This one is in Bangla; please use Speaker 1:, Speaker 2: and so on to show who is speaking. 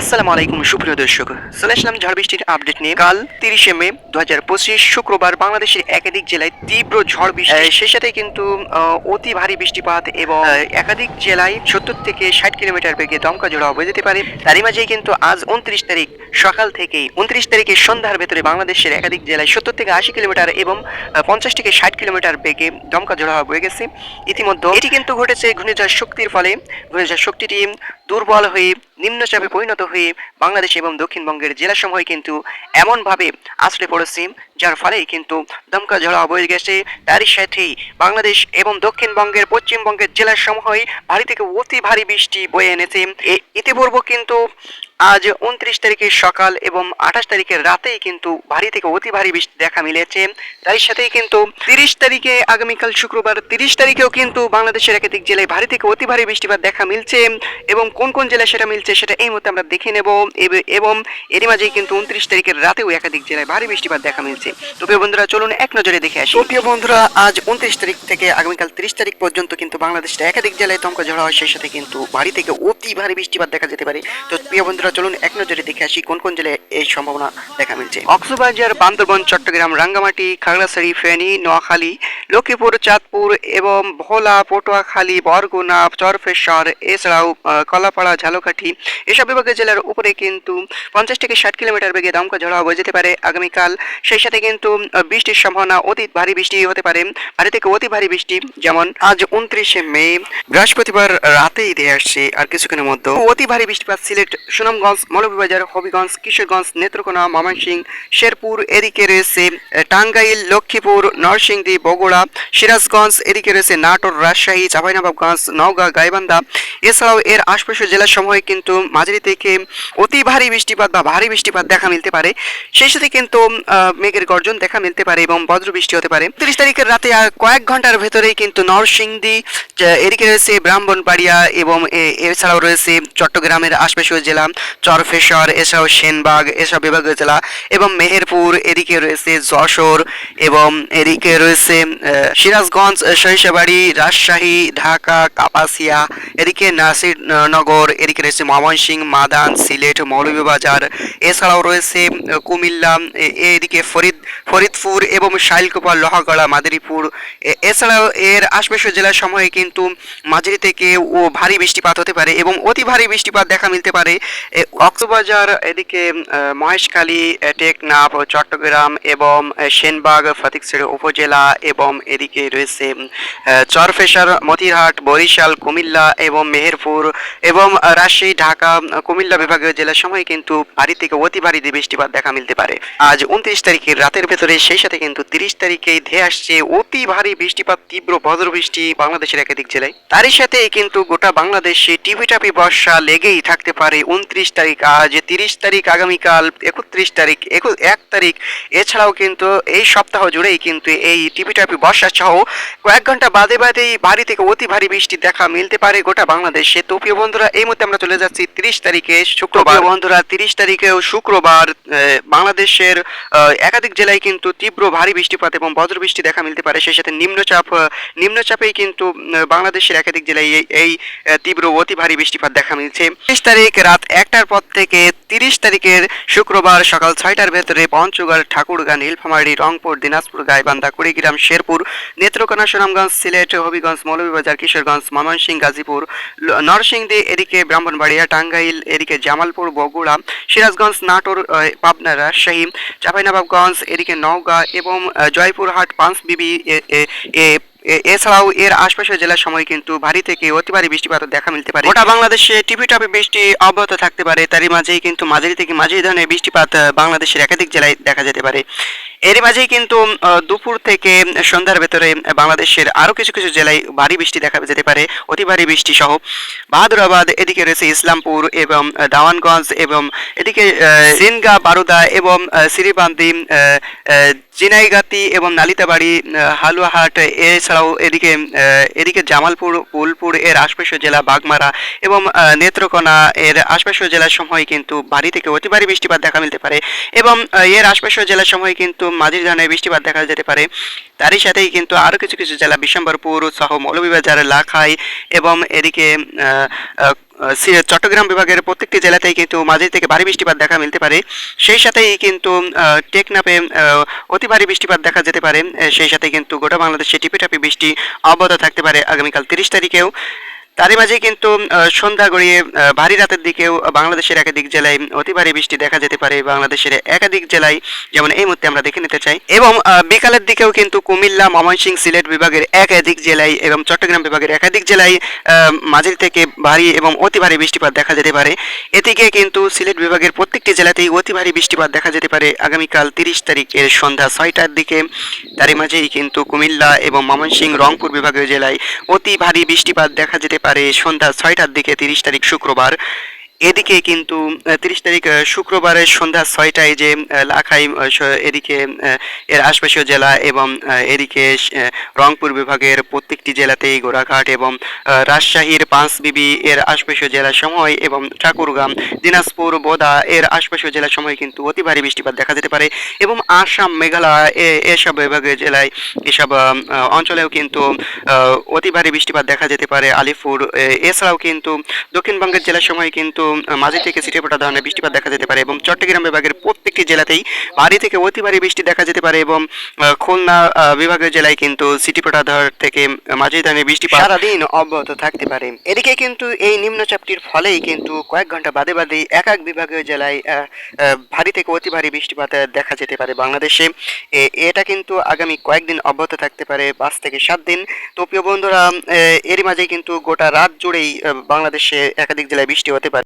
Speaker 1: আসসালামু আলাইকুম সুপ্রিয় দর্শক। চলে আসলাম ঝড় বৃষ্টির আপডেট নিয়ে। কাল তিরিশে মে দু হাজার পঁচিশ শুক্রবার বাংলাদেশের একাধিক জেলায় তীব্র ঝড় বৃষ্টি সেই সাথে কিন্তু অতি ভারী বৃষ্টিপাত এবং একাধিক জেলায় সত্তর থেকে ষাট কিলোমিটার বেগে দমকা ঝোড়া হয়ে যেতে পারে। তারই মাঝেই কিন্তু আজ উনত্রিশ তারিখ সকাল থেকেই উনত্রিশ তারিখের সন্ধ্যার ভেতরে বাংলাদেশের একাধিক জেলায় সত্তর থেকে আশি কিলোমিটার এবং পঞ্চাশ থেকে ষাট কিলোমিটার বেগে দমকা ঝোড়া বয়ে গেছে। ইতিমধ্যে এটি কিন্তু ঘটেছে ঘূর্ণিঝড় শক্তির ফলে। ঘূর্ণিঝড় শক্তিটি দুর্বল হয়ে, নিম্নচাপে পরিণত হয়ে বাংলাদেশ এবং দক্ষিণবঙ্গের জেলাসমূহে কিন্তু এমনভাবে আশ্রে পড়েছে, যার ফলে কিন্তু দমকা ঝড়া বয়ে গেছে। তারই সাথেই বাংলাদেশ এবং দক্ষিণবঙ্গের পশ্চিমবঙ্গের জেলাসমূহে ভারী থেকে অতি ভারী বৃষ্টি বয়ে এনেছে। ইতিপূর্বে কিন্তু আজ উনত্রিশ তারিখের সকাল এবং আঠাশ তারিখের রাতেই কিন্তু ভারী থেকে অতি ভারী বৃষ্টি দেখা মিলেছে। তারই সাথেই কিন্তু তিরিশ তারিখে আগামীকাল শুক্রবার, তিরিশ তারিখেও কিন্তু বাংলাদেশের একাধিক জেলায় ভারী থেকে অতি ভারী বৃষ্টিপাত দেখা মিলছে এবং কোন কোন জেলায় সেটা মিলছে সেটা এই মুহূর্তে আমরা দেখে নেব। এবং এরই মাঝেই কিন্তু উনত্রিশ তারিখের রাতেও একাধিক জেলায় ভারী বৃষ্টিপাত দেখা মিলছে। তো প্রিয় বন্ধুরা, চলুন এক নজরে দেখে আসি। প্রিয় বন্ধুরা, আজ উনত্রিশ তারিখ থেকে আগামীকাল তিরিশ তারিখ পর্যন্ত কিন্তু বাংলাদেশের একাধিক জেলায় দমকা ঝড় হয় সেই সাথে কিন্তু ভারী থেকে অতি ভারী বৃষ্টিপাত দেখা যেতে পারে। তো প্রিয় বন্ধুরা চলুন এক নজরে দেখে আসি কোন কোন জেলায় এই সম্ভাবনা দেখা মিলছে। কক্সবাজার বান্দরবন, চট্টগ্রাম, রাঙ্গামাটি, খাগড়াছড়ি, ফেনী, নোয়াখালী, লক্ষ্মীপুর, চাঁদপুর এবং ভোলা, পটুয়াখালী, বরগুনা, চরফেশ্বর, এছাড়াও কলাপাড়া, ঝালকাঠি এসব বিভাগের জেলার উপরে কিন্তু পঞ্চাশ থেকে ষাট কিলোমিটার বেগে দমকা ঝড় হয়ে যেতে পারে আগামীকাল। সেই সাথে কিন্তু বৃষ্টির সম্ভাবনা অতি ভারী বৃষ্টি হতে পারে। ভারী থেকে অতি ভারী বৃষ্টি যেমন আজ উনত্রিশে মে, বৃহস্পতিবার রাতেই দিয়ে আসছে আর কিছুক্ষণের মধ্যে অতি ভারী বৃষ্টিপাত সিলেট সুনামগঞ্জ মৌলভীবাজার, হবিগঞ্জ, কিশোরগঞ্জ, নেত্রকোনা, ময়মনসিংহ, শেরপুর, এদিকে রয়েছে টাঙ্গাইল, লক্ষ্মীপুর, নরসিংদী, বগুড়া, সিরাজগঞ্জ, এদিকে রয়েছে নাটোর, রাজশাহী চাঁপাইনবাবগঞ্জ নওগাঁ, গাইবান্ধা। এছাড়াও এর আশপাশের জেলার সময় কিন্তু মাঝারি থেকে অতি ভারী বৃষ্টিপাত বা ভারী বৃষ্টিপাত দেখা মিলতে পারে। সেই সাথে কিন্তু মেঘের গর্জন দেখা মিলতে পারে এবং বজ্র বৃষ্টি হতে পারে। তিরিশ তারিখের রাতে আর কয়েক ঘণ্টার ভেতরেই কিন্তু নরসিংদী এদিকে রয়েছে ব্রাহ্মণবাড়িয়া এবং এছাড়াও রয়েছে চট্টগ্রামের আশপাশীয় জেলা। চরফেশ্বর এছাড়াও সেনবাগ এসব বিভাগীয় জেলা এবং মেহেরপুর, এদিকে রয়েছে যশোর এবং এদিকে রয়েছে সিরাজগঞ্জ, সরিষাবাড়ি, রাজশাহী, ঢাকা, কাপাসিয়া, এদিকে নাসিরনগর, এদিকে রয়েছে ময়মনসিংহ, মাদান, সিলেট, মৌলভীবাজার, এছাড়াও রয়েছে কুমিল্লা এদিকে ফরিদ, ফরিদপুর এবং শাইলকুপা, লোহাগড়া, মাদারীপুর এছাড়াও এর আশপাশের জেলার সময়ে কিন্তু মাঝারি থেকে ও ভারী বৃষ্টিপাত হতে পারে এবং অতি ভারী বৃষ্টিপাত দেখা মিলতে পারে। কক্সবাজার এদিকে মহেশখালী টেকনাফ, চট্টগ্রাম এবং সেনবাগ ফতিকছড়ি উপজেলা এবং এদিকে রয়েছে চরফেশার, মতিরহাট, বরিশাল, কুমিল্লা এবং মেহেরপুর এবং রাজশাহী, ঢাকা কুমিল্লা বিভাগীয় জেলার সময় কিন্তু ভারী থেকে অতি ভারী বৃষ্টিপাত দেখা মিলতে পারে। আজ উনত্রিশ তারিখের রাতের ভেতরে সেই সাথে কিন্তু তিরিশ তারিখে ধেয়ে আসছে অতি ভারী বৃষ্টিপাত, তীব্র বজ্র বৃষ্টি বাংলাদেশের একাধিক জেলায়। তারই সাথে কিন্তু গোটা বাংলাদেশে টিপি টাপি বর্ষা লেগেই থাকতে পারে উনত্রিশ তারিখ আজ তিরিশ তারিখ আগামীকাল, একত্রিশ তারিখ, এক তারিখ, এছাড়াও কিন্তু এই সপ্তাহ জুড়েই কিন্তু এই টিপি টাপি বর্ষা সহ কয়েক ঘণ্টা বাদে বাদেই ভারী থেকে অতি ভারী বৃষ্টি দেখা মিলতে পারে গোটা বাংলাদেশে। তো প্রিয় বন্ধুরা, এই মুহূর্তে আমরা চলে যাচ্ছি তিরিশ তারিখে শুক্রবার। বন্ধুরা, তিরিশ তারিখেও শুক্রবার বাংলাদেশের একাধিক জেলায় কিন্তু তীব্র ভারী বৃষ্টিপাত এবং বজ্র বৃষ্টি দেখা মিলতে পারে। সেই সাথে নিম্নচাপ নিম্নচাপেই কিন্তু বাংলাদেশের একাধিক জেলায় এই- তীব্র অতি ভারী বৃষ্টিপাত দেখা মিলছে। তিরিশ তারিখ রাত একটার পর থেকে তিরিশ তারিখের শুক্রবার সকাল ছয়টার ভেতরে পঞ্চগড়, ঠাকুরগাঁ, নীলফামারী, রংপুর, দিনাজপুর, গাইবান্ধা, কুড়িগ্রাম, শেরপুর, নেত্রকোনা, সুনামগঞ্জ, সিলেট, হবিগঞ্জ, মৌলভীবাজার, কিশোরগঞ্জ, ময়মনসিংহ, গাজীপুর, নরসিংদী, এদিকে ব্রাহ্মণবাড়িয়া, টাঙ্গাইল, এদিকে জামালপুর, বগুড়া, সিরাজগঞ্জ, নাটোর পাবনা, রাজশাহী, চাঁপাইনবাবগঞ্জ, এদিকে নওগাঁ এবং জয়পুরহাট এ- এ- এ- এছাড়াও এর আশপাশের জেলার সময় কিন্তু ভারী থেকে অতি ভারী বৃষ্টিপাত দেখা মিলতে পারে। গোটা বাংলাদেশে টিপি টাপি বৃষ্টি অব্যাহত থাকতে পারে, তারই মাঝেই কিন্তু মাঝারি থেকে মাঝারি ধরনের বৃষ্টিপাত বাংলাদেশের একাধিক জেলায় দেখা যেতে পারে। এরই মাঝেই কিন্তু দুপুর থেকে সন্ধ্যার ভেতরে বাংলাদেশের আরও কিছু কিছু জেলায় ভারী বৃষ্টি দেখা যেতে পারে, অতি ভারী বৃষ্টি সহ বাহাদুরাবাদ, এদিকে রয়েছে ইসলামপুর এবং দাওয়ানগঞ্জ এবং এদিকে সিনগা, বারুদা এবং সিরিবান্দি চিনাইগাতি এবং নালিতাবাড়ি হালুয়াহাট, এছাড়াও এদিকে এদিকে জামালপুর, বোলপুর, এর আশপাশের জেলা বাগমারা এবং নেত্রকোনা এর আশপাশের জেলার সময় কিন্তু ভারী থেকে অতি ভারী বৃষ্টিপাত দেখা মিলতে পারে এবং এর আশপাশের জেলার সময় কিন্তু মাঝির ধরনের বৃষ্টিপাত দেখা যেতে পারে। তারই সাথেই কিন্তু আরও কিছু কিছু জেলা, বিশ্বম্বরপুর, সহ মৌলভীবাজার, লাখাই এবং এদিকে চট্টগ্রাম বিভাগের প্রত্যেকটি জেলাতেই কিন্তু মাঝে থেকে ভারী বৃষ্টিপাত দেখা মিলতে পারে। সেই সাথেই কিন্তু টেকনাপে অতি ভারী বৃষ্টিপাত দেখা যেতে পারে। সেই সাথে কিন্তু গোটা বাংলাদেশে টিপিটাপি বৃষ্টি অব্যাহত থাকতে পারে আগামীকাল তিরিশ তারিখেও। তারই মাঝে কিন্তু সন্ধ্যা গড়িয়ে ভারী রাতের দিকেও বাংলাদেশের একাধিক জেলায় অতি ভারী বৃষ্টি দেখা যেতে পারে। বাংলাদেশের একাধিক জেলায় যেমন এই মুহূর্তে আমরা দেখে নিতে চাই। এবং বিকালের দিকেও কিন্তু কুমিল্লা, ময়মনসিংহ, সিলেট বিভাগের একাধিক জেলায় এবং চট্টগ্রাম বিভাগের একাধিক জেলায় মাঝের থেকে ভারী এবং অতি ভারী বৃষ্টিপাত দেখা যেতে পারে। এদিকে কিন্তু সিলেট বিভাগের প্রত্যেকটি জেলাতেই অতি ভারী বৃষ্টিপাত দেখা যেতে পারে আগামীকাল তিরিশ তারিখের সন্ধ্যা ছয়টার দিকে। তারই মাঝেই কিন্তু কুমিল্লা এবং ময়মনসিংহ, রংপুর বিভাগের জেলায় অতি ভারী বৃষ্টিপাত দেখা যেতে পারে। সন্ধ্যা ছয়টার দিকে তিরিশ তারিখ শুক্রবার এদিকে কিন্তু তিরিশ তারিখ শুক্রবারের সন্ধ্যা ছয়টায় যে লাখাই এদিকে এর আশপাশীয় জেলা এবং এদিকে রংপুর বিভাগের প্রত্যেকটি জেলাতেই গোড়াঘাট এবং রাজশাহীর পাঁচবিবি এর আশপাশীয় জেলা সময় এবং ঠাকুরগাম, দিনাজপুর, বোদা এর আশপাশীয় জেলা সময় কিন্তু অতি ভারী বৃষ্টিপাত দেখা যেতে পারে এবং আসাম, মেঘালয় এসব বিভাগের জেলায় এসব অঞ্চলেও কিন্তু অতি ভারী বৃষ্টিপাত দেখা যেতে পারে। আলিপুর এছাড়াও কিন্তু দক্ষিণবঙ্গের জেলার সময় কিন্তু মাঝে থেকে ছিটেফোঁটা ধরনের বৃষ্টিপাত দেখা যেতে পারে এবং চট্টগ্রাম বিভাগের প্রত্যেকটি জেলাতেই ভারী থেকে অতি ভারী বৃষ্টি দেখা যেতে পারে এবং খুলনা বিভাগের জেলায় কিন্তু সিটিপোটা ধর থেকে মাঝে ধরনের বৃষ্টিপাত সারাদিন অব্যাহত থাকতে পারে। এদিকে কিন্তু এই নিম্নচাপটির ফলেই কিন্তু কয়েক ঘণ্টা বাদে বাদে এক এক বিভাগীয় জেলায় ভারী থেকে অতি ভারী বৃষ্টিপাত দেখা যেতে পারে বাংলাদেশে। এটা কিন্তু আগামী কয়েকদিন অব্যাহত থাকতে পারে, পাঁচ থেকে সাত দিন। তো প্রিয় বন্ধুরা এরই মাঝে কিন্তু গোটা রাত জুড়েই বাংলাদেশে একাধিক জেলায় বৃষ্টি হতে পারে।